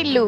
వారిల్లు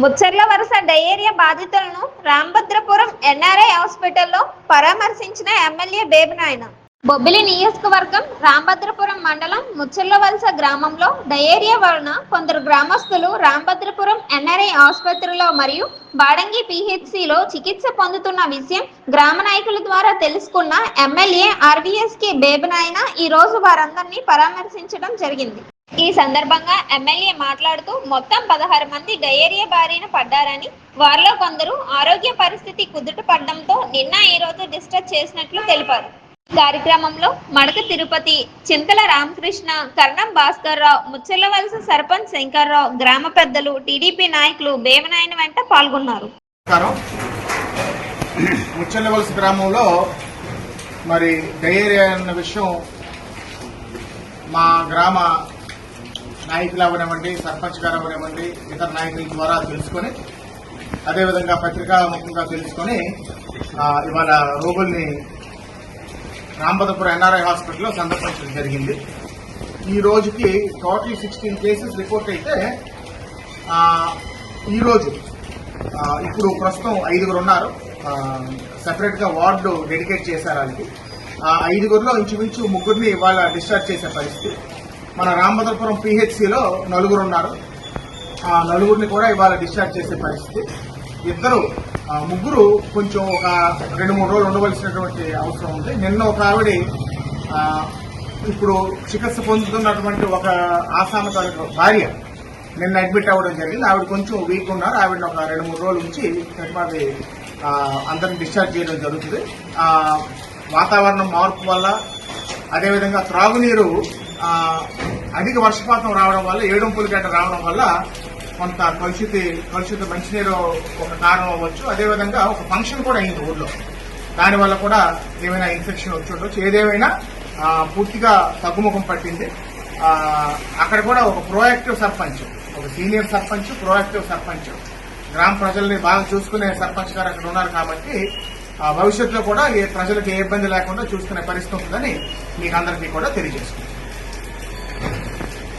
ముచ్చర్ల వరుస డయేరియా బాధితులను రాంభద్రపురం ఎన్ఆర్ఐ హాస్పిటల్లో పరామర్శించిన ఎమ్మెల్యే బేబినాయన. బొబ్బిలి నియోజకవర్గం రాంభద్రపురం మండలం ముచ్చర్ల వలస గ్రామంలో డయేరియా వలన కొందరు గ్రామస్తులు రాంభద్రపురం ఎన్ఆర్ఐ ఆసుపత్రిలో మరియు బాడంగి పిహెచ్సిలో చికిత్స పొందుతున్న విషయం గ్రామ నాయకుల ద్వారా తెలుసుకున్న ఎమ్మెల్యే ఆర్వీఎస్కే బేబినాయన ఈ రోజు వారందరినీ పరామర్శించడం జరిగింది. ఈ సందర్భంగా ఎమ్మెల్యే మాట్లాడుతూ మొత్తం పదహారు మంది డయేరియా బారిన పడ్డారని వారిలో కొందరు ఆరోగ్య పరిస్థితి కుదుట పడడంతో నిన్న ఈ రోజు డిశ్చార్జ్ చేసినట్లు తెలిపారు. కార్యక్రమంలో మడక తిరుపతి చింతల రామకృష్ణ కర్ణం భాస్కర్ రావు ముచ్చలవలస సర్పంచ్ శంకర్రావు గ్రామ పెద్దలు టీడీపీ నాయకులు భీమనాయని వెంట పాల్గొన్నారు. ముచ్చలవలస గ్రామంలో మరి డయేరియా అన్న విషయం మా గ్రామ నాయకులు అవనివ్వండి సర్పంచ్ గారు అవనివ్వండి ఇతర నాయకుల ద్వారా తెలుసుకొని అదేవిధంగా పత్రికా ముఖ్యంగా తెలుసుకొని ఇవాళ రోగుల్ని రాంపదపురం ఎన్ఆర్ఐ హాస్పిటల్లో సందర్శించడం జరిగింది. ఈ రోజుకి టోటల్ సిక్స్టీన్ కేసెస్ రిపోర్ట్ అయితే ఈరోజు ఇప్పుడు ప్రస్తుతం ఐదుగురు ఉన్నారు. సపరేట్గా వార్డు డెడికేట్ చేశారు వాళ్ళకి ఐదుగురిలో ఇంచుమించు ముగ్గురిని ఇవాళ డిశ్చార్జ్ చేసే పరిస్థితి. మన రామభద్రపురం పిహెచ్సిలో నలుగురు ఉన్నారు ఆ నలుగురిని కూడా ఇవాళ డిశ్చార్జ్ చేసే పరిస్థితి. ఇద్దరు ముగ్గురు కొంచెం ఒక రెండు మూడు రోజులు ఉండవలసినటువంటి అవసరం ఉంది. నిన్న ఒక ఆవిడ ఇప్పుడు చికిత్స పొందుతున్నటువంటి ఒక ఆసామ తాలూకు భార్య నిన్న అడ్మిట్ అవ్వడం జరిగింది. ఆవిడ కొంచెం వీక్ ఉన్నారు. ఆవిడని ఒక రెండు మూడు రోజులు నుంచి మాది అందరిని డిశ్చార్జ్ చేయడం జరుగుతుంది. వాతావరణం మార్పు వల్ల అదేవిధంగా త్రాగునీరు అధిక వర్షపాతం రావడం వల్ల ఏడుంపులు గడ్డ రావడం వల్ల కొంత కలుషిత కలుషిత మంచినీరు ఒక కారణం అవ్వచ్చు. అదేవిధంగా ఒక ఫంక్షన్ కూడా అయింది ఊర్లో. దానివల్ల కూడా ఏమైనా ఇన్ఫెక్షన్ వచ్చి ఉండొచ్చు. ఏదేమైనా పూర్తిగా తగ్గుముఖం పట్టింది. అక్కడ కూడా ఒక ప్రోయాక్టివ్ సర్పంచ్ ఒక సీనియర్ సర్పంచ్ ప్రోయాక్టివ్ సర్పంచ్. గ్రామ ప్రజల్ని బాగా చూసుకునే సర్పంచ్ గారు అక్కడ ఉన్నారు కాబట్టి భవిష్యత్తులో కూడా ఏ ప్రజలకు ఏ ఇబ్బంది లేకుండా చూసుకునే పరిస్థితి ఉంటుందని మీకు అందరికీ కూడా తెలియజేసుకుంటాం